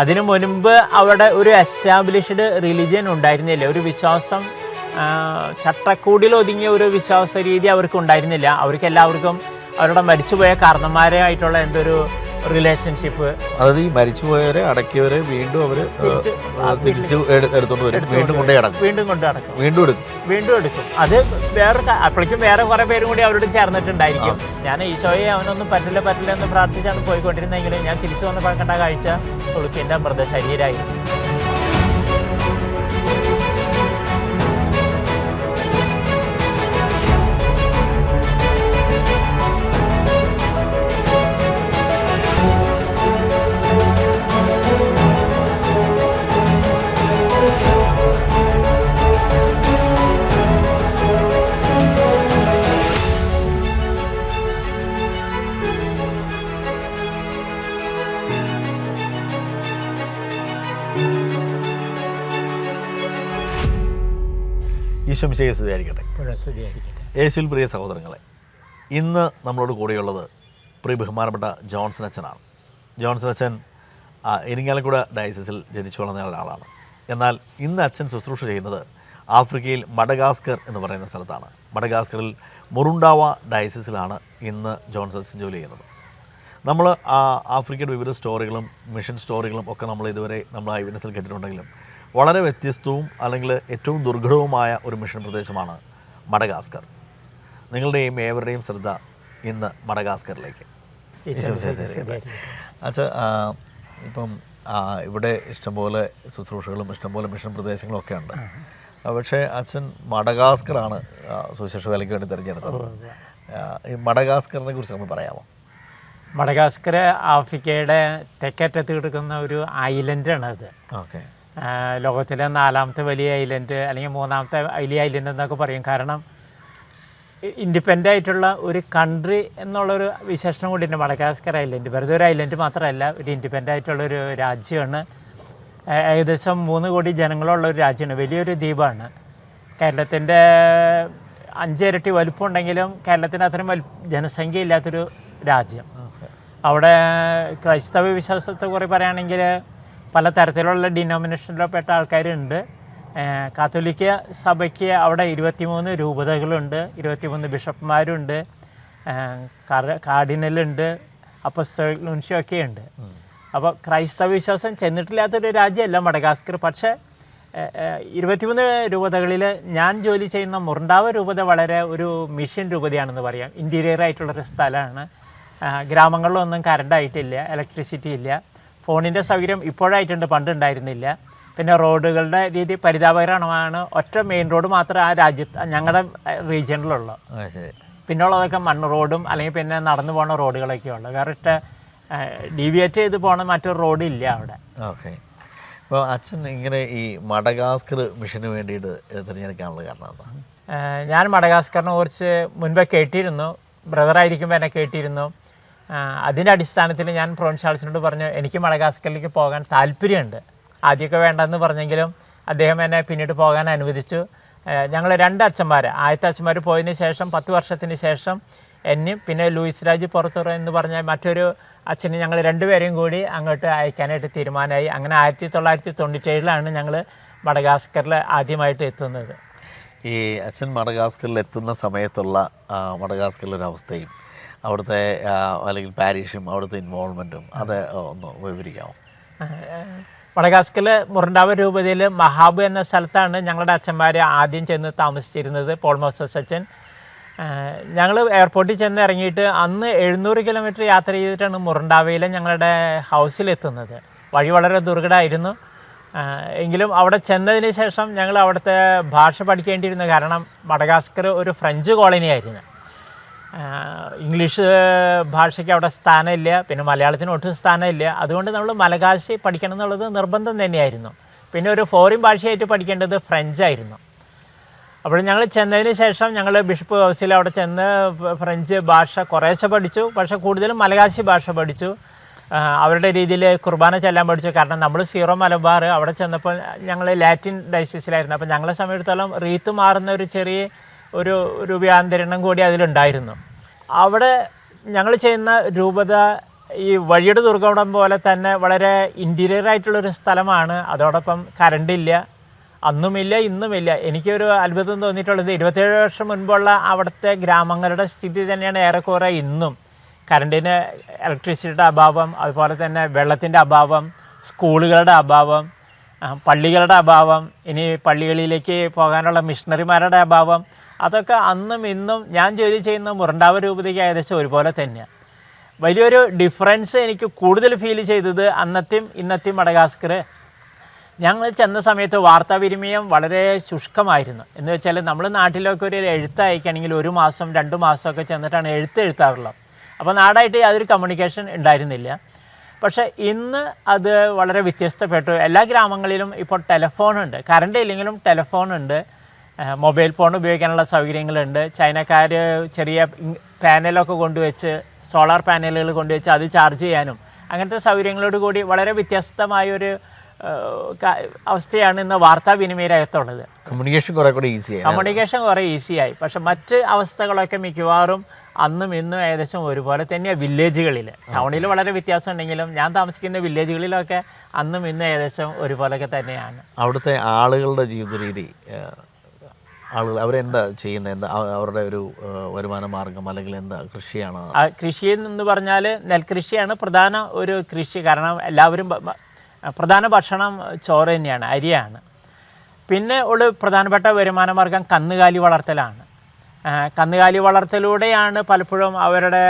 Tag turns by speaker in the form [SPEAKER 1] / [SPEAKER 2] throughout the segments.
[SPEAKER 1] അതിനു മുൻപ് അവിടെ ഒരു എസ്റ്റാബ്ലിഷ്ഡ് റിലിജിയൻ ഉണ്ടായിരുന്നില്ല. ഒരു വിശ്വാസം ചട്ടക്കൂടിൽ ഒതുങ്ങിയ ഒരു വിശ്വാസ രീതി അവർക്ക് ഉണ്ടായിരുന്നില്ല. അവർക്ക് എല്ലാവർക്കും അവരുടെ മരിച്ചുപോയ കാരണന്മാരായിട്ടുള്ള എന്തൊരു റിലേഷൻഷിപ്പ്
[SPEAKER 2] അതായത് ഈ മരിച്ചുപോയവരെ അടക്കിയവരെ വീണ്ടും അവർ
[SPEAKER 1] തിരിച്ച്
[SPEAKER 2] എടുത്തോണ്ട് വരും. വീണ്ടും കൊണ്ടേ അടക്കും.
[SPEAKER 1] വീണ്ടും കൊണ്ട് അടക്കും.
[SPEAKER 2] വീണ്ടും എടുക്കും.
[SPEAKER 1] വീണ്ടും എടുക്കും. അത് വേറെ അപ്പോഴേക്കും വേറെ കുറെ പേരും കൂടി അവരോട് ചേർന്നിട്ടുണ്ടായിരിക്കും. ഞാൻ ഈശോയെ അവനൊന്നും പറ്റില്ല പറ്റില്ല എന്ന് പ്രാർത്ഥിച്ചാണ് പോയിക്കൊണ്ടിരുന്നെങ്കിൽ ഞാൻ തിരിച്ചു വന്നപ്പോൾ കണ്ട കാഴ്ച സുളുക്കിന്റെ മൃതശരീരമായിരുന്നു
[SPEAKER 2] ഈശ്വം സ്തുതിയായിരിക്കട്ടെ യേശുൽ പ്രിയ സഹോദരങ്ങളെ ഇന്ന് നമ്മളോട് കൂടെയുള്ളത് പ്രിയ ബഹുമാനപ്പെട്ട ജോൺസൺ അച്ഛനാണ്. ജോൺസൺ അച്ഛൻ ഇരിങ്ങാലക്കുട ഡയസിസിൽ ജനിച്ചു വളർന്ന ഒരാളാണ്. എന്നാൽ ഇന്ന് അച്ഛൻ ശുശ്രൂഷ ചെയ്യുന്നത് ആഫ്രിക്കയിൽ മഡഗാസ്കർ എന്ന് പറയുന്ന സ്ഥലത്താണ്. മഡഗാസ്കറിൽ മുറുണ്ടാവ ഡയസിസിലാണ് ഇന്ന് ജോൺസൺ അച്ഛൻ ജോലി ചെയ്യുന്നത്. നമ്മൾ ആ ആഫ്രിക്കയുടെ വിവിധ സ്റ്റോറികളും മിഷൻ സ്റ്റോറികളും ഒക്കെ നമ്മൾ ഇതുവരെ നമ്മൾ ഐ വിനസിൽ കേട്ടിട്ടുണ്ടെങ്കിലും വളരെ വ്യത്യസ്തവും അല്ലെങ്കിൽ ഏറ്റവും ദുർഘടവുമായ ഒരു മിഷൻ പ്രദേശമാണ് മഡഗാസ്കർ. നിങ്ങളുടെയും ഏവരുടെയും ശ്രദ്ധ ഇന്ന് മഡഗാസ്കറിലേക്ക്. അച്ഛാ ഇപ്പം ഇവിടെ ഇഷ്ടംപോലെ ശുശ്രൂഷകളും ഇഷ്ടംപോലെ മിഷൻ പ്രദേശങ്ങളും ഒക്കെ ഉണ്ട്. പക്ഷേ അച്ഛൻ മഡഗാസ്കറാണ് സുശേഷ വേലയ്ക്ക് വേണ്ടി തിരഞ്ഞെടുത്തത്. ഈ മഡഗാസ്കറിനെ കുറിച്ച് ഒന്ന് പറയാമോ?
[SPEAKER 1] മഡഗാസ്കർ ആഫ്രിക്കയുടെ തെക്കേറ്റത്ത് കിടക്കുന്ന ഒരു ഐലൻഡാണ് അത്
[SPEAKER 2] ഓക്കെ.
[SPEAKER 1] ലോകത്തിലെ നാലാമത്തെ വലിയ ഐലൻഡ് അല്ലെങ്കിൽ മൂന്നാമത്തെ വലിയ ഐലൻഡ് എന്നൊക്കെ പറയും. കാരണം ഇൻഡിപെൻഡന്റ് ആയിട്ടുള്ള ഒരു കൺട്രി എന്നുള്ളൊരു വിശേഷണം കൂടി ഉണ്ട്. മടക്കാസ്കർ ഐലൻഡ് വെറുതെ ഒരു ഐലൻഡ് മാത്രമല്ല ഒരു ഇൻഡിപെൻഡന്റ് ആയിട്ടുള്ളൊരു രാജ്യമാണ്. ഏകദേശം മൂന്ന് കോടി ജനങ്ങളുള്ള ഒരു രാജ്യമാണ്. വലിയൊരു ദ്വീപാണ്. കേരളത്തിന്റെ അഞ്ചിരട്ടി വലുപ്പം ഉണ്ടെങ്കിലും കേരളത്തിന് അത്രയും വലു ജനസംഖ്യ ഇല്ലാത്തൊരു രാജ്യം. അവിടെ ക്രൈസ്തവ വിശ്വാസത്തെ കുറിച്ച് പറയുകയാണെങ്കിൽ പല തരത്തിലുള്ള ഡിനോമിനേഷനിൽപ്പെട്ട ആൾക്കാരുണ്ട് കാത്തോലിക്ക സഭയ്ക്ക് അവിടെ ഇരുപത്തിമൂന്ന് രൂപതകളുണ്ട്. ഇരുപത്തിമൂന്ന് ബിഷപ്പ്മാരുണ്ട്. കാർഡിനലുണ്ട്. അപ്പസ്തൊക്കെ ഉണ്ട് അപ്പോൾ ക്രൈസ്തവ വിശ്വാസം ചെന്നിട്ടില്ലാത്തൊരു രാജ്യമല്ല മഡഗാസ്കർ. പക്ഷേ ഇരുപത്തിമൂന്ന് രൂപതകളിൽ ഞാൻ ജോലി ചെയ്യുന്ന മുറണ്ടാവ രൂപത വളരെ ഒരു മിഷൻ രൂപതയാണെന്ന് പറയാം. ഇന്റീരിയർ ആയിട്ടുള്ളൊരു സ്ഥലമാണ്. ഗ്രാമങ്ങളിലൊന്നും കറണ്ട് ആയിട്ടില്ല. ഇലക്ട്രിസിറ്റി ഇല്ല. ഫോണിന്റെ സൗകര്യം ഇപ്പോഴായിട്ടുണ്ട് പണ്ട് ഉണ്ടായിരുന്നില്ല പിന്നെ റോഡുകളുടെ രീതി പരിതാപകരമാണ്. ഒറ്റ മെയിൻ റോഡ് മാത്രമേ ആ രാജ്യത്ത് ഞങ്ങളുടെ റീജിയണിലുള്ളു പിന്നുള്ളതൊക്കെ മണ്ണ് റോഡും അല്ലെങ്കിൽ പിന്നെ നടന്നു പോകുന്ന റോഡുകളൊക്കെ ഉള്ളു. കറക്റ്റ് ഡീവിയേറ്റ് ചെയ്ത് പോണ മറ്റൊരു റോഡ് ഇല്ല അവിടെ.
[SPEAKER 2] ഓക്കെ. അപ്പോൾ അച്ഛൻ ഇങ്ങനെ ഈ മഡഗാസ്കർ മിഷന് വേണ്ടിയിട്ട് തിരഞ്ഞെടുക്കാനുള്ള കാരണം എന്താ?
[SPEAKER 1] ഞാൻ മഡഗാസ്കറിനെ കുറിച്ച് മുൻപേ കേട്ടിരുന്നു. ബ്രദറായിരിക്കുമ്പോൾ എന്നെ കേട്ടിരുന്നു. അതിന്റെ അടിസ്ഥാനത്തിൽ ഞാൻ പ്രോൺഷാൾസിനോട് പറഞ്ഞു എനിക്ക് മഡഗാസ്കറിലേക്ക് പോകാൻ താല്പര്യമുണ്ട്. ആദ്യമൊക്കെ വേണ്ടെന്ന് പറഞ്ഞെങ്കിലും അദ്ദേഹം എന്നെ പിന്നീട് പോകാൻ അനുവദിച്ചു. ഞങ്ങൾ രണ്ട് അച്ഛന്മാർ ആദ്യത്തെ അച്ഛന്മാർ പോയതിന് ശേഷം പത്ത് വർഷത്തിന് ശേഷം എന്നെ പിന്നെ ലൂയിസ് രാജ് പുറത്തുറ എന്ന് പറഞ്ഞ മറ്റൊരു അച്ഛനെ ഞങ്ങൾ രണ്ടുപേരെയും കൂടി അങ്ങോട്ട് അയക്കാനായിട്ട് തീരുമാനമായി. അങ്ങനെ ആയിരത്തി തൊള്ളായിരത്തി തൊണ്ണൂറ്റേഴിലാണ് ഞങ്ങൾ മഡഗാസ്കറിൽ ആദ്യമായിട്ട് എത്തുന്നത്.
[SPEAKER 2] ഈ അച്ഛൻ മഡഗാസ്കറിൽ എത്തുന്ന സമയത്തുള്ള മടഗാസ്കറിലൊരവസ്ഥയും അവിടുത്തെ അല്ലെങ്കിൽ പാരീഷും അവിടുത്തെ ഇൻവോൾവ്മെന്റും അത് ഒന്ന് വിവരിക്കാമോ?
[SPEAKER 1] മഡഗാസ്കറിൽ മുറണ്ടാവ രൂപതയിൽ മഹാബ് എന്ന സ്ഥലത്താണ് ഞങ്ങളുടെ അച്ഛന്മാർ ആദ്യം ചെന്ന് താമസിച്ചിരുന്നത് പോൾ മോസസ് അച്ഛൻ. ഞങ്ങൾ എയർപോർട്ടിൽ ചെന്ന് ഇറങ്ങിയിട്ട് അന്ന് എഴുന്നൂറ് കിലോമീറ്റർ യാത്ര ചെയ്തിട്ടാണ് മുറണ്ടാവയിലെ ഞങ്ങളുടെ ഹൗസിലെത്തുന്നത് വഴി വളരെ ദുർഘടമായിരുന്നു. എങ്കിലും അവിടെ ചെന്നതിന് ശേഷം ഞങ്ങൾ അവിടുത്തെ ഭാഷ പഠിക്കേണ്ടിയിരുന്നു കാരണം മഡഗാസ്കർ ഒരു ഫ്രഞ്ച് കോളനി ആയിരുന്നു ഇംഗ്ലീഷ് ഭാഷയ്ക്ക് അവിടെ സ്ഥാനമില്ല. പിന്നെ മലയാളത്തിന് ഒട്ടും സ്ഥാനമില്ല. അതുകൊണ്ട് നമ്മൾ മലകാശി പഠിക്കണം എന്നുള്ളത് നിർബന്ധം തന്നെയായിരുന്നു. പിന്നെ ഒരു ഫോറിൻ ഭാഷയായിട്ട് പഠിക്കേണ്ടത് ഫ്രഞ്ച് ആയിരുന്നു. അപ്പോൾ ഞങ്ങൾ ചെന്നതിന് ശേഷം ഞങ്ങൾ ബിഷപ്പ് ഹൗസിൽ അവിടെ ചെന്ന് ഫ്രഞ്ച് ഭാഷ കുറേശ്ശെ പഠിച്ചു. പക്ഷേ കൂടുതലും മലകാശി ഭാഷ പഠിച്ചു. അവരുടെ രീതിയിൽ കുർബാന ചെല്ലാൻ പഠിച്ചു. കാരണം നമ്മൾ സീറോ മലബാർ. അവിടെ ചെന്നപ്പോൾ ഞങ്ങൾ ലാറ്റിൻ ഡൈസിസിലായിരുന്നു അപ്പോൾ ഞങ്ങളെ സമയത്തോളം റീത്ത് മാറുന്ന ഒരു ചെറിയ ഒരു രൂപാന്തരണം കൂടി അതിലുണ്ടായിരുന്നു. അവിടെ ഞങ്ങൾ ചെയ്യുന്ന രൂപത ഈ വഴിയുടെ ദുർഗവടം പോലെ തന്നെ വളരെ ഇന്റീരിയർ ആയിട്ടുള്ളൊരു സ്ഥലമാണ്. അതോടൊപ്പം കറണ്ട് ഇല്ല. അന്നുമില്ല ഇന്നുമില്ല. എനിക്കൊരു അത്ഭുതം തോന്നിയിട്ടുള്ളത് ഇരുപത്തേഴ് വർഷം മുൻപുള്ള അവിടുത്തെ ഗ്രാമങ്ങളുടെ സ്ഥിതി തന്നെയാണ് ഏറെക്കുറെ ഇന്നും. കറണ്ടിന് ഇലക്ട്രിസിറ്റിയുടെ അഭാവം അതുപോലെ തന്നെ വെള്ളത്തിന്റെ അഭാവം സ്കൂളുകളുടെ അഭാവം പള്ളികളുടെ അഭാവം ഇനി പള്ളികളിലേക്ക് പോകാനുള്ള മിഷണറിമാരുടെ അഭാവം അതൊക്കെ അന്നും ഇന്നും ഞാൻ ജോലി ചെയ്യുന്ന മുരണ്ടാവ രൂപതയ്ക്ക് ഏകദേശം ഒരുപോലെ തന്നെയാണ് വലിയൊരു ഡിഫറൻസ് എനിക്ക് കൂടുതൽ ഫീൽ ചെയ്തത് അന്നത്തെയും ഇന്നത്തെയും മടഗാസ്കർ ഞങ്ങൾ ചെന്ന സമയത്ത് വാർത്താവിനിമയം വളരെ ശുഷ്കമായിരുന്നു. എന്ന് വെച്ചാൽ നമ്മൾ നാട്ടിലൊക്കെ ഒരു എഴുത്ത് അയക്കുകയാണെങ്കിൽ ഒരു മാസം രണ്ട് മാസമൊക്കെ ചെന്നിട്ടാണ് എഴുത്ത് എഴുത്താറുള്ളത്. അപ്പോൾ നാടായിട്ട് യാതൊരു കമ്മ്യൂണിക്കേഷൻ ഉണ്ടായിരുന്നില്ല. പക്ഷേ ഇന്ന് അത് വളരെ വ്യത്യസ്തപ്പെട്ടു. എല്ലാ ഗ്രാമങ്ങളിലും ഇപ്പോൾ ടെലഫോണുണ്ട് കറണ്ട് ഇല്ലെങ്കിലും ടെലഫോണുണ്ട് മൊബൈൽ ഫോൺ ഉപയോഗിക്കാനുള്ള സൗകര്യങ്ങളുണ്ട്. ചൈനക്കാർ ചെറിയ പാനലൊക്കെ കൊണ്ടുവച്ച് സോളാർ പാനലുകൾ കൊണ്ടുവച്ച് അത് ചാർജ് ചെയ്യാനും അങ്ങനത്തെ സൗകര്യങ്ങളോട് കൂടി വളരെ വ്യത്യസ്തമായൊരു അവസ്ഥയാണ് ഇന്ന് വാർത്താവിനിമയ രംഗത്തുള്ളത്
[SPEAKER 2] കമ്മ്യൂണിക്കേഷൻ കുറെ കൂടി ഈസിയായി
[SPEAKER 1] കമ്മ്യൂണിക്കേഷൻ കുറേ ഈസിയായി പക്ഷെ മറ്റ് അവസ്ഥകളൊക്കെ മിക്കവാറും അന്നും ഇന്നും ഏകദേശം ഒരുപോലെ തന്നെയാണ് വില്ലേജുകളിൽ ടൗണിൽ വളരെ വ്യത്യാസം ഉണ്ടെങ്കിലും ഞാൻ താമസിക്കുന്ന വില്ലേജുകളിലൊക്കെ അന്നും ഇന്നും ഏകദേശം ഒരുപോലെയൊക്കെ തന്നെയാണ്.
[SPEAKER 2] അവിടുത്തെ ആളുകളുടെ ജീവിത രീതി ആളുകൾ അവരെന്താ ചെയ്യുന്നത്? എന്താ അവരുടെ ഒരു വരുമാന മാർഗം അല്ലെങ്കിൽ എന്താ കൃഷിയാണ്?
[SPEAKER 1] കൃഷി എന്ന് പറഞ്ഞാൽ നെൽകൃഷിയാണ് പ്രധാന ഒരു കൃഷി. കാരണം എല്ലാവരും പ്രധാന ഭക്ഷണം ചോറ് തന്നെയാണ് അരിയാണ്. പിന്നെ ഉള്ള പ്രധാനപ്പെട്ട വരുമാന മാർഗം കന്നുകാലി വളർത്തലാണ്. കന്നുകാലി വളർത്തലൂടെയാണ് പലപ്പോഴും അവരുടെ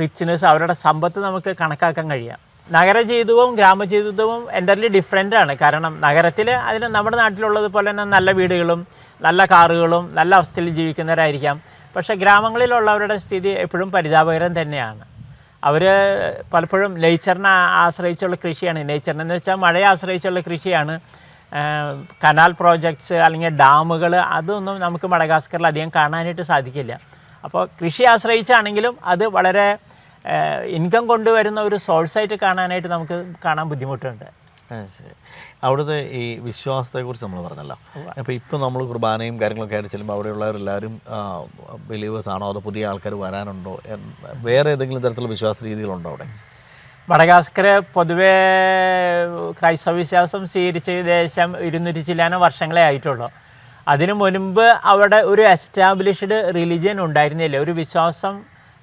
[SPEAKER 1] റിച്ച്നെസ് അവരുടെ സമ്പത്ത് നമുക്ക് കണക്കാക്കാൻ കഴിയുക. നഗരജീവിതവും ഗ്രാമജീവിതവും എന്റർലി ഡിഫറെന്റ് ആണ്. കാരണം നഗരത്തിൽ അതിന് നമ്മുടെ നാട്ടിലുള്ളത് പോലെ തന്നെ നല്ല വീടുകളും നല്ല കാറുകളും നല്ല അവസ്ഥയിൽ ജീവിക്കുന്നവരായിരിക്കാം. പക്ഷേ ഗ്രാമങ്ങളിലുള്ളവരുടെ സ്ഥിതി എപ്പോഴും പരിതാപകരം തന്നെയാണ്. അവർ പലപ്പോഴും നേച്ചറിനെ ആശ്രയിച്ചുള്ള കൃഷിയാണ്. നേച്ചറിനെന്ന് വെച്ചാൽ മഴയെ ആശ്രയിച്ചുള്ള കൃഷിയാണ്. കനാൽ പ്രോജക്ട്സ് അല്ലെങ്കിൽ ഡാമുകൾ അതൊന്നും നമുക്ക് മടഗാസ്കറിൽ അധികം കാണാനായിട്ട് സാധിക്കില്ല. അപ്പോൾ കൃഷി ആശ്രയിച്ചാണെങ്കിലും അത് വളരെ ഇൻകം കൊണ്ടുവരുന്ന ഒരു സോഴ്സായിട്ട് കാണാനായിട്ട് നമുക്ക് കാണാൻ ബുദ്ധിമുട്ടുണ്ട്.
[SPEAKER 2] അവിടുത്തെ ഈ വിശ്വാസത്തെക്കുറിച്ച് നമ്മൾ പറഞ്ഞല്ലോ. അപ്പോൾ ഇപ്പോൾ നമ്മൾ കുർബാനയും കാര്യങ്ങളൊക്കെ ആയിട്ട് ചെല്ലുമ്പോൾ അവിടെയുള്ളവരെല്ലാവരും ബിലീവേഴ്സ് ആണോ അതോ പുതിയ ആൾക്കാർ വരാനുണ്ടോ വേറെ ഏതെങ്കിലും തരത്തിലുള്ള വിശ്വാസ രീതികളുണ്ടോ അവിടെ?
[SPEAKER 1] മടഗാസ്കർ പൊതുവേ ക്രൈസ്തവ വിശ്വാസം സ്വീകരിച്ച ഏകദേശം ഇരുന്നൂറ്റി ചില്ലാനം വർഷങ്ങളെ ആയിട്ടുള്ളൂ. അതിനു മുൻപ് അവിടെ ഒരു എസ്റ്റാബ്ലിഷ്ഡ് റിലിജിയൻ ഉണ്ടായിരുന്നില്ല. ഒരു വിശ്വാസം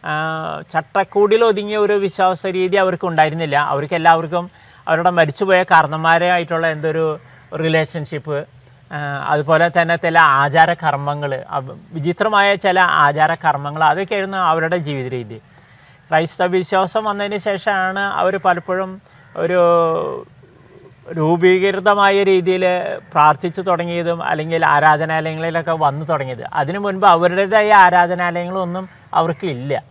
[SPEAKER 1] ചട്ടക്കൂടിലൊതുങ്ങിയ ചട്ടക്കൂടിൽ ഒതുങ്ങിയ ഒരു വിശ്വാസ രീതി അവർക്ക് ഉണ്ടായിരുന്നില്ല അവർക്ക് എല്ലാവർക്കും അവരുടെ മരിച്ചുപോയ കാരണന്മാരായിട്ടുള്ള എന്തൊരു റിലേഷൻഷിപ്പ് അതുപോലെ തന്നെ ചില ആചാരകർമ്മങ്ങൾ വിചിത്രമായ ചില ആചാരകർമ്മങ്ങൾ അതൊക്കെയായിരുന്നു അവരുടെ ജീവിത രീതി ക്രൈസ്തവ വിശ്വാസം വന്നതിന് ശേഷമാണ് അവർ പലപ്പോഴും ഒരു രൂപീകൃതമായ രീതിയിൽ പ്രാർത്ഥിച്ചു തുടങ്ങിയതും അല്ലെങ്കിൽ ആരാധനാലയങ്ങളിലൊക്കെ വന്നു തുടങ്ങിയത്. അതിനു മുൻപ് അവരുടേതായ ആരാധനാലയങ്ങളൊന്നും അവർക്ക് ഇല്ല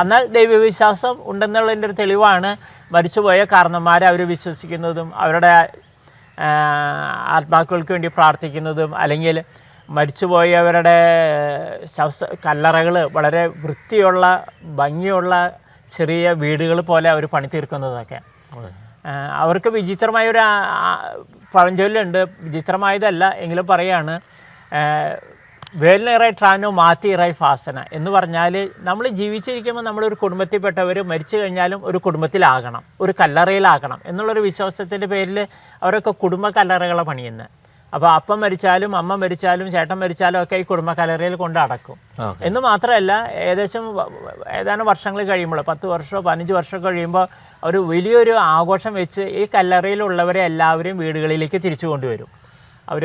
[SPEAKER 1] എന്നാൽ ദൈവവിശ്വാസം ഉണ്ടെന്നുള്ളതിന്റെ ഒരു തെളിവാണ് മരിച്ചുപോയ കാരണന്മാരെ അവർ വിശ്വസിക്കുന്നതും അവരുടെ ആത്മാക്കൾക്ക് വേണ്ടി പ്രാർത്ഥിക്കുന്നതും അല്ലെങ്കിൽ മരിച്ചുപോയവരുടെ ശവസ കല്ലറകൾ വളരെ വൃത്തിയുള്ള ഭംഗിയുള്ള ചെറിയ വീടുകൾ പോലെ അവർ പണി തീർക്കുന്നതൊക്കെ അവർക്ക് വിചിത്രമായ ഒരു പഴഞ്ചൊല്ലുണ്ട്. വിചിത്രമായതല്ല. എങ്കിലും പറയാണ് വേലിനിറ ട്രാനോ മാത്തി ഇറായി ഫാസന എന്ന് പറഞ്ഞാൽ നമ്മൾ ജീവിച്ചിരിക്കുമ്പോൾ നമ്മളൊരു കുടുംബത്തിൽപ്പെട്ടവർ മരിച്ചു കഴിഞ്ഞാലും ഒരു കുടുംബത്തിലാകണം ഒരു കല്ലറയിലാകണം എന്നുള്ളൊരു വിശ്വാസത്തിന്റെ പേരിൽ അവരൊക്കെ കുടുംബ കല്ലറകളെ പണിയുന്നത് അപ്പോൾ അപ്പം മരിച്ചാലും അമ്മ മരിച്ചാലും ചേട്ടൻ മരിച്ചാലും ഒക്കെ ഈ കുടുംബ കല്ലറയിൽ കൊണ്ട് അടക്കും. എന്ന് മാത്രമല്ല ഏകദേശം ഏതാനും വർഷങ്ങൾ കഴിയുമ്പോൾ പത്ത് വർഷമോ പതിനഞ്ച് വർഷമോ കഴിയുമ്പോൾ ഒരു വലിയൊരു ആഘോഷം വെച്ച് ഈ കല്ലറയിലുള്ളവരെ എല്ലാവരും വീടുകളിലേക്ക് തിരിച്ചു കൊണ്ടുവരും. അവർ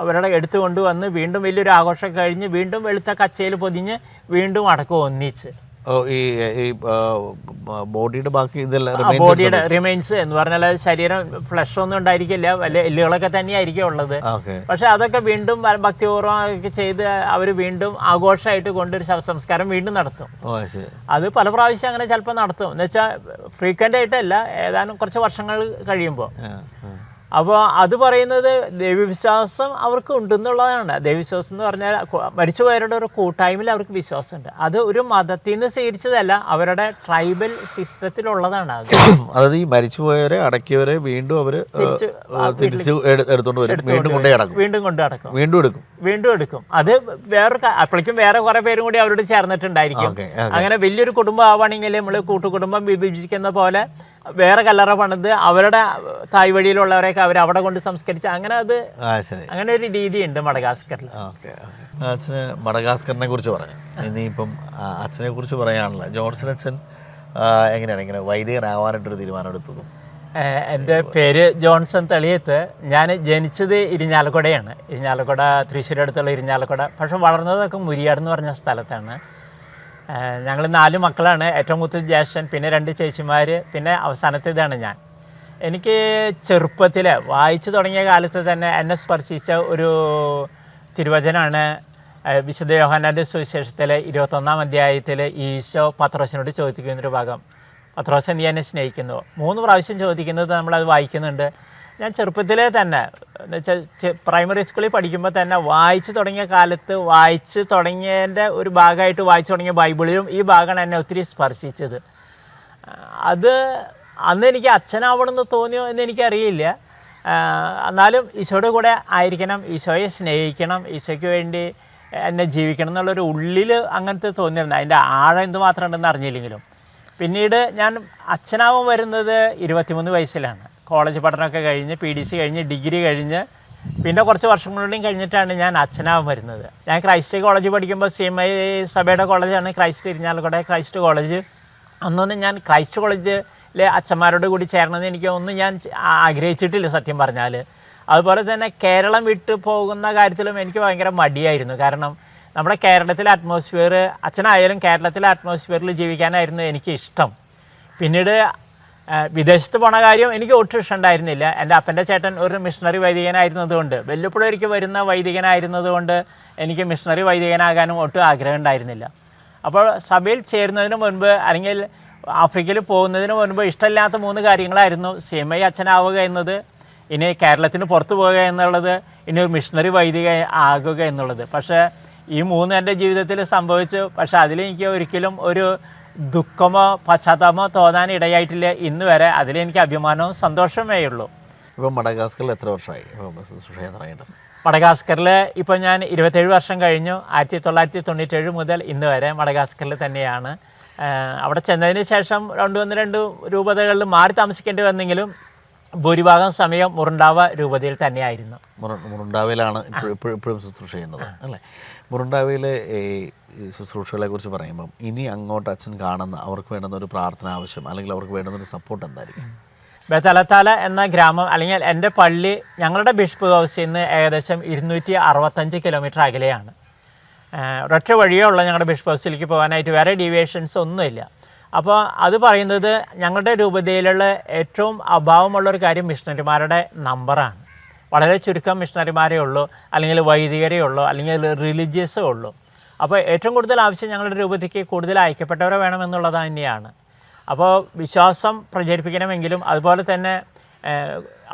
[SPEAKER 1] അവരുടെ എടുത്തു കൊണ്ടുവന്ന് വീണ്ടും വലിയൊരു ആഘോഷം കഴിഞ്ഞ് വീണ്ടും വെളുത്ത കച്ചയിൽ പൊതിഞ്ഞ് വീണ്ടും അടക്കം ഒന്നിച്ച്.
[SPEAKER 2] ഓ ഈ ബോഡിയുടെ ബാക്കി ഇതെല്ലാം
[SPEAKER 1] ബോഡിയുടെ റിമൈൻസ് എന്ന് പറഞ്ഞാൽ ശരീരം ഫ്ലഷ് ഒന്നും ഉണ്ടായിരിക്കില്ല. വല്ല എല്ലുകളൊക്കെ തന്നെയായിരിക്കും ഉള്ളത്. പക്ഷെ അതൊക്കെ വീണ്ടും ഭക്തിപൂർവം ചെയ്ത് അവർ വീണ്ടും ആഘോഷമായിട്ട് കൊണ്ടൊരു ശവസംസ്കാരം വീണ്ടും നടത്തും. അത് പല പ്രാവശ്യം അങ്ങനെ ചിലപ്പോൾ നടത്തും. എന്ന് വെച്ചാൽ ഫ്രീക്വന്റ് ആയിട്ടല്ല ഏതാനും കുറച്ച് വർഷങ്ങൾ കഴിയുമ്പോൾ. അപ്പോൾ അത് പറയുന്നത് ദൈവവിശ്വാസം അവർക്ക് ഉണ്ടെന്നുള്ളതാണ്. ദൈവവിശ്വാസം എന്ന് പറഞ്ഞാൽ മരിച്ചുപോയവരുടെ ഒരു കൂട്ടായ്മയിൽ അവർക്ക് വിശ്വാസമുണ്ട്. അത് ഒരു മതത്തിൽ നിന്ന് സ്വീകരിച്ചതല്ല അവരുടെ ട്രൈബൽ സിസ്റ്റത്തിലുള്ളതാണ് അത്.
[SPEAKER 2] അതായത് ഈ മരിച്ചുപോയവരെ അടക്കിയവരെ വീണ്ടും അവർ
[SPEAKER 1] തിരിച്ചു
[SPEAKER 2] എടുത്തോണ്ട് വരും. വീണ്ടും കൊണ്ടേ അടക്കും.
[SPEAKER 1] വീണ്ടും കൊണ്ടു നടക്കും
[SPEAKER 2] വീണ്ടും എടുക്കും.
[SPEAKER 1] വീണ്ടും എടുക്കും. അത് വേറെ അപ്പോഴേക്കും വേറെ കുറെ പേരും കൂടി അവരോട് ചേർന്നിട്ടുണ്ടായിരിക്കും. അങ്ങനെ വലിയൊരു കുടുംബം ആവുകയാണെങ്കിൽ നമ്മൾ കൂട്ടുകുടുംബം വിഭജിക്കുന്ന പോലെ വേറെ കല്ലറ പണിത് അവരുടെ തായ് വഴിയിലുള്ളവരെയൊക്കെ അവർ അവിടെ കൊണ്ട് സംസ്കരിച്ച് അങ്ങനെ അത് അങ്ങനെ ഒരു രീതിയുണ്ട് മടഗാസ്കറിൽ
[SPEAKER 2] അച്ഛന് മഡഗാസ്കറിനെ കുറിച്ച് പറഞ്ഞു ഇനിയിപ്പം അച്ഛനെ കുറിച്ച് പറയാനുള്ള ജോൺസൺ അച്ഛൻ എങ്ങനെയാണ് ഇങ്ങനെ വൈദികനാവാനായിട്ടൊരു തീരുമാനം എടുത്തതും?
[SPEAKER 1] എന്റെ പേര് ജോൺസൺ തെളിയത്ത്. ഞാൻ ജനിച്ചത് ഇരിഞ്ഞാലക്കുടയാണ്. ഇരിഞ്ഞാലക്കുട തൃശ്ശൂർ അടുത്തുള്ള ഇരിഞ്ഞാലക്കുട. പക്ഷെ വളർന്നതൊക്കെ മുരിയാട് എന്ന് പറഞ്ഞ സ്ഥലത്താണ്. ഞങ്ങൾ നാല് മക്കളാണ്. ഏറ്റവും കൂടുതൽ ജ്യേഷ്ഠൻ പിന്നെ രണ്ട് ചേച്ചിമാർ പിന്നെ അവസാനത്തെ ഇതാണ് ഞാൻ. എനിക്ക് ചെറുപ്പത്തിൽ വായിച്ചു തുടങ്ങിയ കാലത്ത് തന്നെ എന്നെ സ്പർശിച്ച ഒരു തിരുവചനമാണ് വിശുദ്ധ യോഹനാന്റെ സുവിശേഷത്തിലെ ഇരുപത്തൊന്നാം അധ്യായത്തിൽ ഈശോ പത്രോസിനോട് ചോദിക്കുന്നൊരു ഭാഗം. പത്രോസൻ നീ എന്നെ സ്നേഹിക്കുന്നു. മൂന്ന് പ്രാവശ്യം ചോദിക്കുന്നത് നമ്മളത് വായിക്കുന്നുണ്ട്. ഞാൻ ചെറുപ്പത്തിലേ തന്നെ പ്രൈമറി സ്കൂളിൽ പഠിക്കുമ്പോൾ തന്നെ വായിച്ചു തുടങ്ങിയ കാലത്ത് വായിച്ചു തുടങ്ങിയതിന്റെ ഒരു ഭാഗമായിട്ട് വായിച്ചു തുടങ്ങിയ ബൈബിളിലും ഈ ഭാഗമാണ് എന്നെ ഒത്തിരി സ്പർശിച്ചത്. അത് അന്ന് എനിക്ക് അച്ഛനാവണമെന്ന് തോന്നിയോ എന്ന് എനിക്കറിയില്ല. എന്നാലും ഈശോയുടെ കൂടെ ആയിരിക്കണം ഈശോയെ സ്നേഹിക്കണം ഈശോയ്ക്ക് വേണ്ടി എന്നെ ജീവിക്കണം എന്നുള്ളൊരു ഉള്ളിൽ അങ്ങനത്തെ തോന്നിയിരുന്നു. അതിന്റെ ആഴം എന്തുമാത്രം ഉണ്ടെന്ന് അറിഞ്ഞില്ലെങ്കിലും. പിന്നീട് ഞാൻ അച്ഛനാവാൻ വരുന്നത് ഇരുപത്തിമൂന്ന് വയസ്സിലാണ്. കോളേജ് പഠനമൊക്കെ കഴിഞ്ഞ് പി ഡി സി കഴിഞ്ഞ് ഡിഗ്രി കഴിഞ്ഞ് പിന്നെ കുറച്ച് വർഷങ്ങളിലും കഴിഞ്ഞിട്ടാണ് ഞാൻ അച്ഛനാവാൻ വരുന്നത്. ഞാൻ ക്രൈസ്റ്റ് കോളേജ് പഠിക്കുമ്പോൾ സി എം ഐ സഭയുടെ കോളേജാണ് ക്രൈസ്റ്റ് ഇരിഞ്ഞാലക്കുട ക്രൈസ്റ്റ് കോളേജ്. അന്നൊന്നും ഞാൻ ക്രൈസ്റ്റ് കോളേജിലെ അച്ഛന്മാരോട് കൂടി ചേരണമെന്ന് എനിക്ക് ഒന്നും ഞാൻ ആഗ്രഹിച്ചിട്ടില്ല സത്യം പറഞ്ഞാൽ. അതുപോലെ തന്നെ കേരളം വിട്ട് പോകുന്ന കാര്യത്തിലും എനിക്ക് ഭയങ്കര മടിയായിരുന്നു. കാരണം നമ്മുടെ കേരളത്തിലെ അറ്റ്മോസ്ഫിയർ അച്ഛനായാലും കേരളത്തിലെ അറ്റ്മോസ്ഫിയറിൽ ജീവിക്കാനായിരുന്നു എനിക്ക് ഇഷ്ടം. പിന്നീട് വിദേശത്ത് പോണ കാര്യം എനിക്ക് ഒട്ടും ഇഷ്ടമുണ്ടായിരുന്നില്ല. എന്റെ അപ്പന്റെ ചേട്ടൻ ഒരു മിഷണറി വൈദികനായിരുന്നതുകൊണ്ട് വെല്ലുപ്പുഴയിലേക്ക് വരുന്ന വൈദികനായിരുന്നതുകൊണ്ട് എനിക്ക് മിഷണറി വൈദികനാകാനും ഒട്ടും ആഗ്രഹം ഉണ്ടായിരുന്നില്ല. അപ്പോൾ സഭയിൽ ചേരുന്നതിന് മുൻപ് അല്ലെങ്കിൽ ആഫ്രിക്കയിൽ പോകുന്നതിന് മുൻപ് ഇഷ്ടമില്ലാത്ത മൂന്ന് കാര്യങ്ങളായിരുന്നു. സി എം ഐ അച്ഛനാവുക എന്നത് ഇനി കേരളത്തിന് പുറത്തു പോവുക എന്നുള്ളത് ഇനി ഒരു മിഷണറി വൈദിക ആകുക എന്നുള്ളത്. പക്ഷേ ഈ മൂന്ന് എന്റെ ജീവിതത്തിൽ സംഭവിച്ചു. പക്ഷേ അതിലെനിക്ക് ഒരിക്കലും ഒരു ദുഃഖമോ പശ്ചാത്താപമോ തോന്നാൻ ഇടയായിട്ടില്ല. ഇന്ന് വരെ അതിലെനിക്ക് അഭിമാനവും സന്തോഷമേ ഉള്ളൂ.
[SPEAKER 2] ഇപ്പം മഡഗാസ്കറിൽ എത്ര വർഷമായി? ഇപ്പം
[SPEAKER 1] മടഗാസ്കറിൽ ഇപ്പോൾ ഞാൻ ഇരുപത്തേഴ് വർഷം കഴിഞ്ഞു. ആയിരത്തി തൊള്ളായിരത്തി തൊണ്ണൂറ്റേഴ് മുതൽ ഇന്ന് വരെ മടഗാസ്കറിൽ തന്നെയാണ്. അവിടെ ചെന്നതിന് ശേഷം രണ്ട് ഒന്ന് രണ്ട് രൂപതകളിൽ മാറി താമസിക്കേണ്ടി വന്നെങ്കിലും ഭൂരിഭാഗം സമയം മുറുണ്ടാവ രൂപതയിൽ തന്നെയായിരുന്നു.
[SPEAKER 2] മുറ- മുറുണ്ടാവയിലാണ് ഇപ്പോഴും ശുശ്രൂഷ ചെയ്യുന്നത് അല്ലേ? മുറുണ്ടാവയിലെ ശുശ്രൂഷകളെ കുറിച്ച് പറയുമ്പം ഇനി അങ്ങോട്ട് അച്ഛൻ കാണുന്ന അവർക്ക് വേണ്ടുന്ന ഒരു പ്രാർത്ഥന ആവശ്യം അല്ലെങ്കിൽ അവർക്ക് വേണ്ടുന്ന ഒരു സപ്പോർട്ട് എന്തായിരിക്കും?
[SPEAKER 1] ബത്തലത്താല എന്ന ഗ്രാമം അല്ലെങ്കിൽ എന്റെ പള്ളി ഞങ്ങളുടെ ബിഷപ്പ് ഹൗസിൽ നിന്ന് ഏകദേശം ഇരുന്നൂറ്റി അറുപത്തഞ്ച് കിലോമീറ്റർ അകലെയാണ് ഒരൊറ്റ വഴിയേ ഉള്ള ഞങ്ങളുടെ ബിഷപ്പ് ഹൗസിലേക്ക് പോകാനായിട്ട് വേറെ ഡീവിയേഷൻസ് ഒന്നുമില്ല. അപ്പോൾ അത് പറയുന്നത് ഞങ്ങളുടെ രൂപതയിലുള്ള ഏറ്റവും അഭാവമുള്ള ഒരു കാര്യം മിഷണറിമാരുടെ നമ്പറാണ്. വളരെ ചുരുക്കം മിഷണറിമാരേ ഉള്ളൂ അല്ലെങ്കിൽ വൈദികരേ ഉള്ളൂ അല്ലെങ്കിൽ റിലീജിയസേ ഉള്ളൂ. അപ്പോൾ ഏറ്റവും കൂടുതൽ ആവശ്യം ഞങ്ങളുടെ രൂപതയ്ക്ക് കൂടുതൽ അയക്കപ്പെട്ടവരെ വേണമെന്നുള്ളത് തന്നെയാണ്. അപ്പോൾ വിശ്വാസം പ്രചരിപ്പിക്കണമെങ്കിലും അതുപോലെ തന്നെ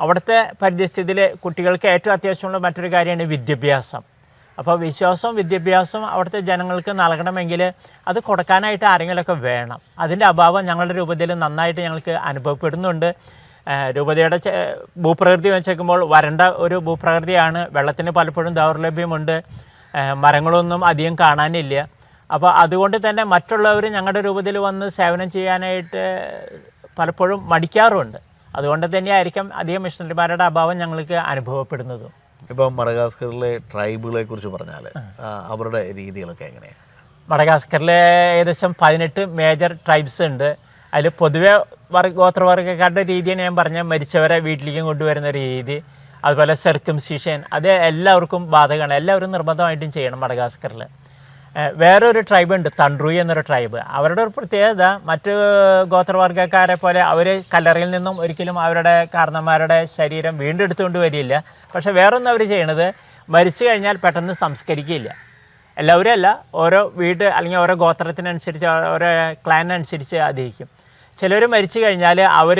[SPEAKER 1] അവിടുത്തെ പരിസ്ഥിതിയിൽ കുട്ടികൾക്ക് ഏറ്റവും അത്യാവശ്യമുള്ള മറ്റൊരു കാര്യമാണ് വിദ്യാഭ്യാസം. അപ്പോൾ വിശ്വാസവും വിദ്യാഭ്യാസവും അവിടുത്തെ ജനങ്ങൾക്ക് നൽകണമെങ്കിൽ അത് കൊടുക്കാനായിട്ട് ആരെങ്കിലുമൊക്കെ വേണം. അതിന്റെ അഭാവം ഞങ്ങളുടെ രൂപതയിൽ നന്നായിട്ട് ഞങ്ങൾക്ക് അനുഭവപ്പെടുന്നുണ്ട്. രൂപതയുടെ ഭൂപ്രകൃതി വെച്ചേക്കുമ്പോൾ വരണ്ട ഒരു ഭൂപ്രകൃതിയാണ്. വെള്ളത്തിന് പലപ്പോഴും ദൗർലഭ്യമുണ്ട്. മരങ്ങളൊന്നും അധികം കാണാനില്ല. അപ്പോൾ അതുകൊണ്ട് തന്നെ മറ്റുള്ളവർ ഞങ്ങളുടെ രൂപത്തിൽ വന്ന് സേവനം ചെയ്യാനായിട്ട് പലപ്പോഴും മടിക്കാറുമുണ്ട് അതുകൊണ്ട് തന്നെയായിരിക്കും അധികം മിഷണറിമാരുടെ അഭാവം ഞങ്ങൾക്ക് അനുഭവപ്പെടുന്നതും.
[SPEAKER 2] ഇപ്പം മടഗാസ്കറിലെ ട്രൈബുകളെ കുറിച്ച് പറഞ്ഞാൽ അവരുടെ രീതികളൊക്കെ എങ്ങനെയാണ്
[SPEAKER 1] മടഗാസ്കറിലെ ഏകദേശം പതിനെട്ട് മേജർ ട്രൈബ്സ് ഉണ്ട്. അതിൽ പൊതുവെ വർഗ ഗോത്രവർഗക്കാരുടെ രീതിയാണ് ഞാൻ പറഞ്ഞ മരിച്ചവരെ വീട്ടിലേക്കും കൊണ്ടുവരുന്ന രീതി അതുപോലെ സെർക്കംസിഷൻ അത് എല്ലാവർക്കും ബാധകമാണ്. എല്ലാവരും നിർബന്ധമായിട്ടും ചെയ്യണം മടഗാസ്കറിൽ വേറൊരു ട്രൈബ് ഉണ്ട് തണ്ട്രൂയി എന്നൊരു ട്രൈബ് അവരുടെ ഒരു പ്രത്യേകത മറ്റ് ഗോത്രവർഗക്കാരെ പോലെ അവർ കല്ലറയിൽ നിന്നും ഒരിക്കലും അവരുടെ കാരണന്മാരുടെ ശരീരം വീണ്ടും എടുത്തുകൊണ്ട് വരില്ല. പക്ഷേ വേറൊന്നും അവർ ചെയ്യണത് മരിച്ചു കഴിഞ്ഞാൽ പെട്ടെന്ന് സംസ്കരിക്കില്ല എല്ലാവരും അല്ല ഓരോ വീട് അല്ലെങ്കിൽ ഓരോ ഗോത്രത്തിനനുസരിച്ച് ഓരോ ക്ലാനനുസരിച്ച് അതിരിക്കും. ചിലർ മരിച്ചു കഴിഞ്ഞാൽ അവർ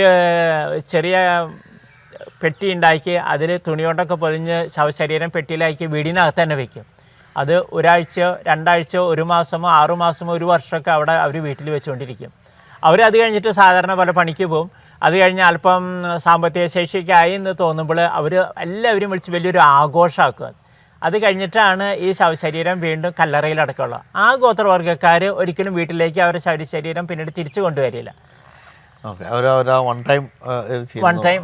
[SPEAKER 1] ചെറിയ പെട്ടി ഉണ്ടാക്കി അതിൽ തുണി കൊണ്ടൊക്കെ പൊതിഞ്ഞ് ശവശരീരം പെട്ടിയിലാക്കി വീടിനകത്ത് തന്നെ വെക്കും. അത് ഒരാഴ്ചയോ രണ്ടാഴ്ചയോ ഒരു മാസമോ ആറു മാസമോ ഒരു വർഷമൊക്കെ അവിടെ അവർ വീട്ടിൽ വെച്ചുകൊണ്ടിരിക്കും. അവരത് കഴിഞ്ഞിട്ട് സാധാരണ പോലെ പണിക്ക് പോകും. അത് കഴിഞ്ഞ് അല്പം സാമ്പത്തിക ശേഷിക്കായി എന്ന് തോന്നുമ്പോൾ അവർ എല്ലാവരും വിളിച്ച് വലിയൊരു ആഘോഷമാക്കുക. അത് കഴിഞ്ഞിട്ടാണ് ഈ ശവശരീരം വീണ്ടും കല്ലറയിൽ അടക്കമുള്ളത്. ആ ഗോത്രവർഗക്കാർ ഒരിക്കലും വീട്ടിലേക്ക് അവരുടെ ശവശരീരം പിന്നീട് തിരിച്ചു കൊണ്ടുവരില്ല.
[SPEAKER 2] വൺ ടൈം
[SPEAKER 1] വൺ ടൈം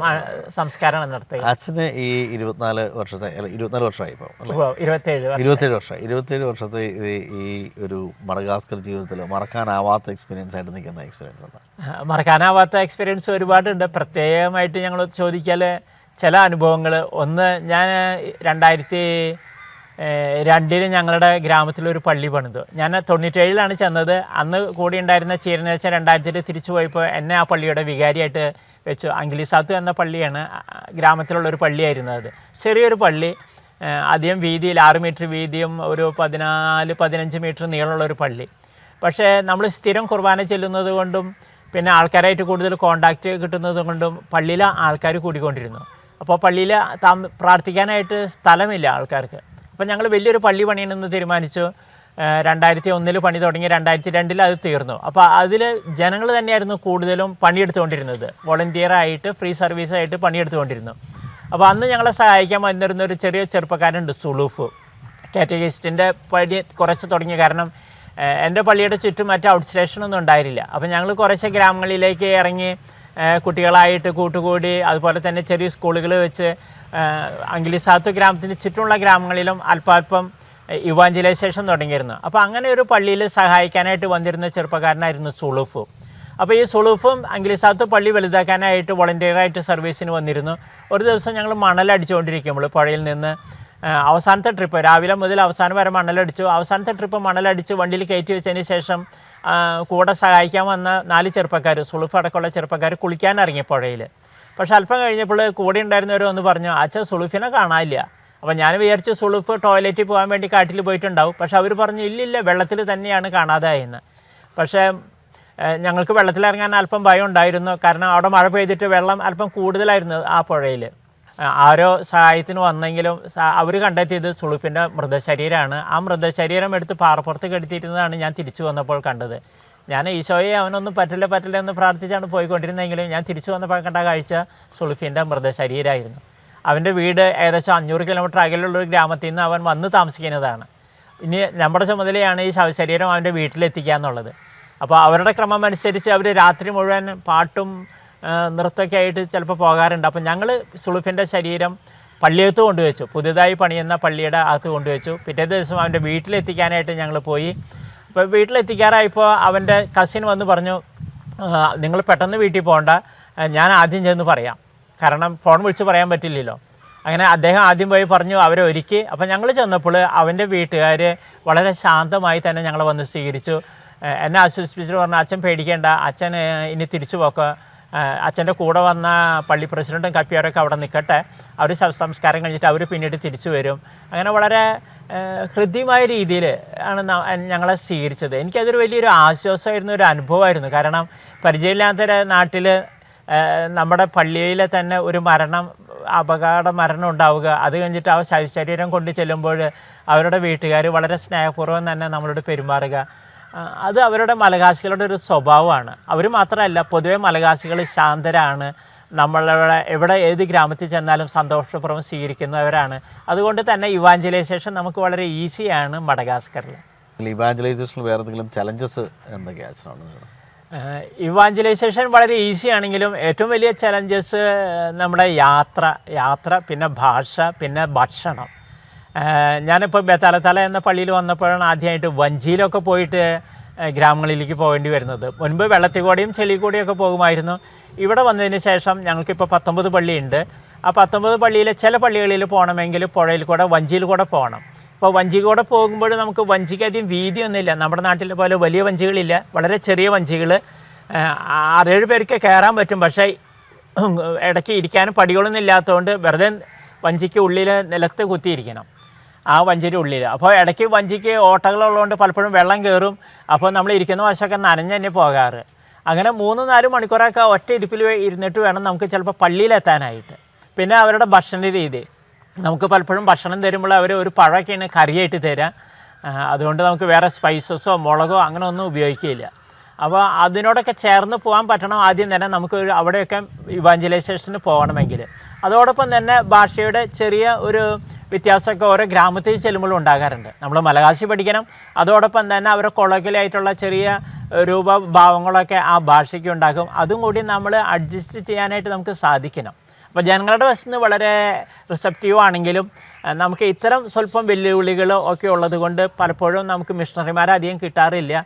[SPEAKER 1] സംസ്കാരം നടത്തുക
[SPEAKER 2] അച്ഛന് ഈ ഇരുപത്തിനാല് വർഷത്തെ ഇരുപത്തിനാല് വർഷമായി ഇപ്പോൾ
[SPEAKER 1] ഇരുപത്തേഴ് വർഷം.
[SPEAKER 2] ഇരുപത്തേഴ് വർഷം ഇരുപത്തേഴ് വർഷത്തെ ഈ ഒരു മടഗാസ്കർ ജീവിതത്തിൽ മറക്കാനാവാത്ത എക്സ്പീരിയൻസ് ആയിട്ട് നിൽക്കുന്ന എക്സ്പീരിയൻസ് എന്താ
[SPEAKER 1] മറക്കാനാവാത്ത എക്സ്പീരിയൻസ് ഒരുപാടുണ്ട്. പ്രത്യേകമായിട്ട് ഞങ്ങൾ ചോദിക്കാൽ ചില അനുഭവങ്ങൾ ഒന്ന് ഞാൻ രണ്ടായിരത്തി ഏഹ്, രണ്ടിൽ ഞങ്ങളുടെ ഗ്രാമത്തിലൊരു പള്ളി പണിതു. ഞാൻ തൊണ്ണൂറ്റേഴിലാണ് ചെന്നത്. അന്ന് കൂടി ഉണ്ടായിരുന്ന ചീരനേച്ച രണ്ടായിരത്തിൽ തിരിച്ചു പോയപ്പോൾ എന്നെ ആ പള്ളിയുടെ വികാരിയായിട്ട് വെച്ചു. അങ്കിലിസാത്തു എന്ന പള്ളിയാണ് ഗ്രാമത്തിലുള്ള ഒരു പള്ളിയായിരുന്നു അത്. ചെറിയൊരു പള്ളി അധികം വീതിയിൽ ആറ് മീറ്റർ വീതിയും ഒരു പതിനാല് പതിനഞ്ച് മീറ്റർ നീളമുള്ള ഒരു പള്ളി. പക്ഷേ നമ്മൾ സ്ഥിരം കുർബാന ചെല്ലുന്നത് കൊണ്ടും പിന്നെ ആൾക്കാരായിട്ട് കൂടുതൽ കോണ്ടാക്റ്റ് കിട്ടുന്നത് കൊണ്ടും പള്ളിയിലെ ആൾക്കാർ കൂടിക്കൊണ്ടിരുന്നു. അപ്പോൾ പള്ളിയിൽ താമ പ്രാർത്ഥിക്കാനായിട്ട് സ്ഥലമില്ല ആൾക്കാർക്ക്. അപ്പോൾ ഞങ്ങൾ വലിയൊരു പള്ളി പണിയണമെന്ന് തീരുമാനിച്ചു. രണ്ടായിരത്തി ഒന്നിൽ പണി തുടങ്ങി രണ്ടായിരത്തി രണ്ടിൽ അത് തീർന്നു. അപ്പോൾ അതിൽ ജനങ്ങൾ തന്നെയായിരുന്നു കൂടുതലും പണിയെടുത്തുകൊണ്ടിരുന്നത്. വോളണ്ടിയറായിട്ട് ഫ്രീ സർവീസായിട്ട് പണിയെടുത്തുകൊണ്ടിരുന്നു. അപ്പോൾ അന്ന് ഞങ്ങളെ സഹായിക്കാൻ വന്നിരുന്ന ഒരു ചെറിയ ചെറുപ്പക്കാരുണ്ട് സുളൂഫ് കാറ്റഗിസ്റ്റിന്റെ പണി കുറച്ച് തുടങ്ങി. കാരണം എന്റെ പള്ളിയുടെ ചുറ്റും മറ്റ് ഔട്ട് സ്റ്റേഷനൊന്നും ഉണ്ടായിരുന്നില്ല. അപ്പോൾ ഞങ്ങൾ കുറച്ച് ഗ്രാമങ്ങളിലേക്ക് ഇറങ്ങി കുട്ടികളായിട്ട് കൂട്ടുകൂടി അതുപോലെ തന്നെ ചെറിയ സ്കൂളുകൾ വെച്ച് അങ്കിലിസാത്ത് ഗ്രാമത്തിന് ചുറ്റുമുള്ള ഗ്രാമങ്ങളിലും അല്പാൽപ്പം ഇവാഞ്ചലൈസേഷൻ തുടങ്ങിയിരുന്നു. അപ്പോൾ അങ്ങനെ ഒരു പള്ളിയിൽ സഹായിക്കാനായിട്ട് വന്നിരുന്ന ചെറുപ്പക്കാരനായിരുന്നു സുളൂഫ്. അപ്പോൾ ഈ സുളൂഫും അങ്കിലിസാത്ത് പള്ളി വലുതാക്കാനായിട്ട് വോളണ്ടിയറായിട്ട് സർവീസിന് വന്നിരുന്നു. ഒരു ദിവസം ഞങ്ങൾ മണലടിച്ചുകൊണ്ടിരിക്കുമ്പോൾ പുഴയിൽ നിന്ന് അവസാനത്തെ ട്രിപ്പ് രാവിലെ മുതൽ അവസാനം വരെ മണലടിച്ചു. അവസാനത്തെ ട്രിപ്പ് മണലടിച്ച് വണ്ടിയിൽ കയറ്റി വെച്ചതിന് ശേഷം കൂടെ സഹായിക്കാൻ വന്ന നാല് ചെറുപ്പക്കാർ സുളുഫ് അടക്കമുള്ള ചെറുപ്പക്കാർ കുളിക്കാൻ ഇറങ്ങി പുഴയിൽ. പക്ഷെ അല്പം കഴിഞ്ഞപ്പോൾ കൂടെ ഉണ്ടായിരുന്നവർ ഒന്ന് പറഞ്ഞു അച്ഛൻ സുളുഫിനെ കാണാനില്ല. അപ്പോൾ ഞാൻ വിചാരിച്ചു സുളുഫ് ടോയ്ലറ്റിൽ പോകാൻ വേണ്ടി കാട്ടിൽ പോയിട്ടുണ്ടാവും. പക്ഷെ അവർ പറഞ്ഞു ഇല്ലില്ല വെള്ളത്തിൽ തന്നെയാണ് കാണാതായെന്ന് പക്ഷേ ഞങ്ങൾക്ക് വെള്ളത്തിലിറങ്ങാൻ അല്പം ഭയം ഉണ്ടായിരുന്നു. കാരണം അവിടെ മഴ പെയ്തിട്ട് വെള്ളം അല്പം കൂടുതലായിരുന്നു ആ പുഴയിൽ. ആരോ സഹായത്തിന് വന്നെങ്കിലും അവർ കണ്ടെത്തിയത് സുളുപ്പിന്റെ മൃതശരീരമാണ്. ആ മൃതശരീരം എടുത്ത് പാറപ്പുറത്ത് കെടുത്തിയിരുന്നതാണ് ഞാൻ തിരിച്ചു വന്നപ്പോൾ കണ്ടത്. ഞാൻ ഈശോയെ അവനൊന്നും പറ്റില്ല പറ്റില്ല എന്ന് പ്രാർത്ഥിച്ചാണ് പോയിക്കൊണ്ടിരുന്നെങ്കിലും ഞാൻ തിരിച്ചു വന്നപ്പോൾ കണ്ട കാഴ്ച സുളുഫിന്റെ മൃതശരീരമായിരുന്നു. അവന്റെ വീട് ഏകദേശം അഞ്ഞൂറ് കിലോമീറ്റർ അകലുള്ള ഒരു ഗ്രാമത്തിൽ നിന്ന് അവൻ വന്ന് താമസിക്കുന്നതാണ്. ഇനി നമ്മുടെ ചുമതലയാണ് ഈ ശവശരീരം അവന്റെ വീട്ടിലെത്തിക്കുക എന്നുള്ളത്. അപ്പോൾ അവരുടെ ക്രമം അനുസരിച്ച് അവർ രാത്രി മുഴുവൻ പാട്ടും നൃത്തമൊക്കെ ആയിട്ട് ചിലപ്പോൾ പോകാറുണ്ട്. അപ്പോൾ ഞങ്ങൾ സുളുഫിന്റെ ശരീരം പള്ളിയകത്ത് കൊണ്ടുവച്ചു. പുതിയതായി പണിയുന്ന പള്ളിയുടെ അകത്ത് കൊണ്ടുവച്ചു. പിറ്റേ ദിവസം അവന്റെ വീട്ടിലെത്തിക്കാനായിട്ട് ഞങ്ങൾ പോയി. അപ്പോൾ വീട്ടിലെത്തിക്കാറായപ്പോൾ അവന്റെ കസിൻ വന്ന് പറഞ്ഞു നിങ്ങൾ പെട്ടെന്ന് വീട്ടിൽ പോകണ്ട. ഞാൻ ആദ്യം ചെന്ന് പറയാം. കാരണം ഫോൺ വിളിച്ച് പറയാൻ പറ്റില്ലല്ലോ. അങ്ങനെ അദ്ദേഹം ആദ്യം പോയി പറഞ്ഞു അവരെ ഒരുക്കി. അപ്പോൾ ഞങ്ങൾ ചെന്നപ്പോൾ അവന്റെ വീട്ടുകാർ വളരെ ശാന്തമായി തന്നെ ഞങ്ങളെ വന്ന് സ്വീകരിച്ചു. എന്നെ ആശ്വസിപ്പിച്ചിട്ട് പറഞ്ഞു അച്ഛൻ പേടിക്കേണ്ട. അച്ഛൻ ഇനി തിരിച്ചു പോക്ക. അച്ഛന്റെ കൂടെ വന്ന പള്ളി പ്രസിഡന്റും കപ്പിയാരൊക്കെ അവിടെ നിൽക്കട്ടെ അവർ സംസ്കാരം കഴിഞ്ഞിട്ട് അവർ പിന്നീട് തിരിച്ചു വരും. അങ്ങനെ വളരെ ഹൃദ്യമായ രീതിയിൽ ആണ് ഞങ്ങളെ സ്വീകരിച്ചത്. എനിക്കതൊരു വലിയൊരു ആശ്വാസമായിരുന്ന ഒരു അനുഭവമായിരുന്നു. കാരണം പരിചയമില്ലാത്ത നാട്ടിൽ നമ്മുടെ പള്ളിയിലെ തന്നെ ഒരു മരണം അപകട മരണം ഉണ്ടാവുക അത് കഴിഞ്ഞിട്ട് ആ ശരീരം കൊണ്ട് ചെല്ലുമ്പോൾ അവരുടെ വീട്ടുകാർ വളരെ സ്നേഹപൂർവം തന്നെ നമ്മളോട് പെരുമാറുക. അത് അവരുടെ മലകാശികളുടെ ഒരു സ്വഭാവമാണ്. അവർ മാത്രമല്ല പൊതുവെ മലകാശികൾ ശാന്തരാണ്. നമ്മളുടെ എവിടെ ഏത് ഗ്രാമത്തിൽ ചെന്നാലും സന്തോഷപൂർവം സ്വീകരിക്കുന്നവരാണ്. അതുകൊണ്ട് തന്നെ ഇവാഞ്ചലൈസേഷൻ നമുക്ക് വളരെ ഈസിയാണ് മഡഗാസ്കറിൽ.
[SPEAKER 2] ഇവാഞ്ചലൈസേഷൻ വേറെ എന്തെങ്കിലും ചലഞ്ചസ് എന്തൊക്കെയാണ്
[SPEAKER 1] ഇവാഞ്ചലൈസേഷൻ വളരെ ഈസി ആണെങ്കിലും ഏറ്റവും വലിയ ചലഞ്ചസ് നമ്മുടെ യാത്ര യാത്ര പിന്നെ ഭാഷ പിന്നെ ഭക്ഷണം. ഞാനിപ്പോൾ ബേത്താലത്തല എന്ന പള്ളിയിൽ വന്നപ്പോഴാണ് ആദ്യമായിട്ട് വഞ്ചിയിലൊക്കെ പോയിട്ട് ഗ്രാമങ്ങളിലേക്ക് പോകേണ്ടി വരുന്നത്. മുൻപ് വെള്ളത്തിൽ കൂടെയും ചെളി കൂടെയൊക്കെ പോകുമായിരുന്നു. ഇവിടെ വന്നതിന് ശേഷം ഞങ്ങൾക്കിപ്പോൾ പത്തൊമ്പത് പള്ളിയുണ്ട്. ആ പത്തൊമ്പത് പള്ളിയിലെ ചില പള്ളികളിൽ പോകണമെങ്കിൽ പുഴയിൽ കൂടെ വഞ്ചിയിൽ കൂടെ പോകണം. അപ്പോൾ വഞ്ചി കൂടെ പോകുമ്പോൾ നമുക്ക് വഞ്ചിക്ക് അധികം വീതിയൊന്നുമില്ല. നമ്മുടെ നാട്ടിലെ പോലെ വലിയ വഞ്ചികളില്ല. വളരെ ചെറിയ വഞ്ചികൾ ആറേഴ് പേർക്ക് കയറാൻ പറ്റും. പക്ഷേ ഇടയ്ക്ക് ഇരിക്കാനും പടികളൊന്നും ഇല്ലാത്തതുകൊണ്ട് വെറുതെ വഞ്ചിക്ക് ഉള്ളിൽ നിലത്ത് കുത്തിയിരിക്കണം. ആ വഞ്ചിയുടെ ഉള്ളിൽ അപ്പോൾ ഇടയ്ക്ക് വഞ്ചിക്ക് ഓട്ടകളുള്ളതുകൊണ്ട് പലപ്പോഴും വെള്ളം കയറും. അപ്പോൾ നമ്മൾ ഇരിക്കുന്ന വശമൊക്കെ നനഞ്ഞ് തന്നെ പോകാറ്. അങ്ങനെ മൂന്ന് നാല് മണിക്കൂറൊക്കെ ഒറ്റ ഇരിപ്പിൽ ഇരുന്നിട്ട് വേണം നമുക്ക് ചിലപ്പോൾ പള്ളിയിലെത്താനായിട്ട് പിന്നെ അവരുടെ ഭക്ഷണ രീതി. നമുക്ക് പലപ്പോഴും ഭക്ഷണം തരുമ്പോൾ അവർ ഒരു പഴമൊക്കെയാണ് കറിയായിട്ട് തരാം. അതുകൊണ്ട് നമുക്ക് വേറെ സ്പൈസസോ മുളകോ അങ്ങനെ ഒന്നും ഉപയോഗിക്കില്ല. അപ്പോൾ അതിനോടൊക്കെ ചേർന്ന് പോകാൻ പറ്റണം ആദ്യം തന്നെ നമുക്ക് അവിടെയൊക്കെ ഇവാഞ്ചലൈസേഷന് പോകണമെങ്കിൽ. അതോടൊപ്പം തന്നെ ഭാഷയുടെ ചെറിയ ഒരു വ്യത്യാസമൊക്കെ ഓരോ ഗ്രാമത്തിൽ ചെല്ലുമ്പോഴും ഉണ്ടാകാറുണ്ട്. നമ്മൾ മലകാശി പഠിക്കണം അതോടൊപ്പം തന്നെ അവരുടെ കൊളകിലായിട്ടുള്ള ചെറിയ രൂപഭാവങ്ങളൊക്കെ ആ ഭാഷയ്ക്ക് ഉണ്ടാക്കും അതും കൂടി നമ്മൾ അഡ്ജസ്റ്റ് ചെയ്യാനായിട്ട് നമുക്ക് സാധിക്കണം. അപ്പോൾ ജനങ്ങളുടെ വശത്ത് വളരെ റിസപ്റ്റീവ് ആണെങ്കിലും നമുക്ക് ഇത്തരം സ്വല്പം വെല്ലുവിളികൾ ഒക്കെ ഉള്ളത് കൊണ്ട് പലപ്പോഴും നമുക്ക് മിഷണറിമാരെ അധികം കിട്ടാറില്ല.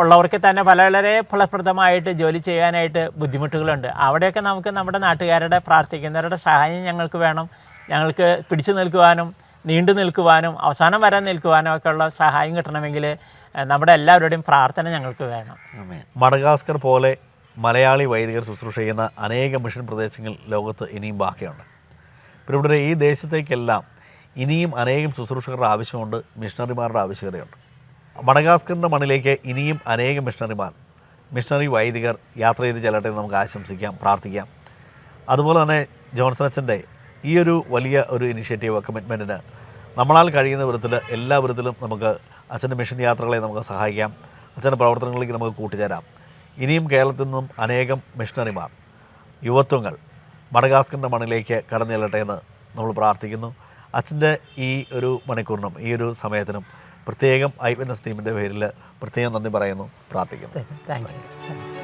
[SPEAKER 1] ഉള്ളവർക്ക് തന്നെ പല വളരെ ഫലപ്രദമായിട്ട് ജോലി ചെയ്യാനായിട്ട് ബുദ്ധിമുട്ടുകളുണ്ട്. അവിടെയൊക്കെ നമുക്ക് നമ്മുടെ നാട്ടുകാരുടെ പ്രാർത്ഥിക്കുന്നവരുടെ സഹായം ഞങ്ങൾക്ക് വേണം. ഞങ്ങൾക്ക് പിടിച്ചു നിൽക്കുവാനും നീണ്ടു നിൽക്കുവാനും അവസാനം വരാൻ നിൽക്കുവാനും ഒക്കെ ഉള്ള സഹായം കിട്ടണമെങ്കിൽ നമ്മുടെ എല്ലാവരുടെയും പ്രാർത്ഥന ഞങ്ങൾക്ക് വേണം.
[SPEAKER 2] മഡഗാസ്കർ പോലെ മലയാളി വൈദികർ ശുശ്രൂഷ ചെയ്യുന്ന അനേക മിഷൻ പ്രദേശങ്ങൾ ലോകത്ത് ഇനിയും ബാക്കിയുണ്ട്. ഇവിടെ ഈ ദേശത്തേക്കെല്ലാം ഇനിയും അനേകം ശുശ്രൂഷകരുടെ ആവശ്യമുണ്ട് മിഷണറിമാരുടെ ആവശ്യകതയുണ്ട്. മഡഗാസ്കറിന്റെ മണ്ണിലേക്ക് ഇനിയും അനേകം മിഷണറിമാർ മിഷണറി വൈദികർ യാത്ര ചെയ്ത് ചെല്ലട്ടെ നമുക്ക് ആശംസിക്കാം പ്രാർത്ഥിക്കാം. അതുപോലെ തന്നെ ജോൺസൺ അച്ഛന്റെ ഈ ഒരു വലിയ ഒരു ഇനിഷ്യേറ്റീവ് കമ്മിറ്റ്മെന്റിന് നമ്മളാൽ കഴിയുന്ന വിധത്തിൽ എല്ലാ വിധത്തിലും നമുക്ക് അച്ഛന്റെ മിഷൻ യാത്രകളെ നമുക്ക് സഹായിക്കാം. അച്ഛന്റെ പ്രവർത്തനങ്ങളിലേക്ക് നമുക്ക് കൂട്ടുചേരാം. ഇനിയും കേരളത്തിൽ നിന്നും അനേകം മിഷണറിമാർ യുവത്വങ്ങൾ മഡഗാസ്കറിന്റെ മണ്ണിലേക്ക് കടന്നു ചെല്ലട്ടെ എന്ന് നമ്മൾ പ്രാർത്ഥിക്കുന്നു. അച്ഛന്റെ ഈ ഒരു മണിക്കൂറിനും ഈ ഒരു സമയത്തിനും പ്രത്യേകം ഐ വിറ്റ്നസ് ടീമിന്റെ പേരിൽ പ്രത്യേകം നന്ദി പറയുന്നു. പ്രാർത്ഥിക്കുന്നു.
[SPEAKER 1] Thank you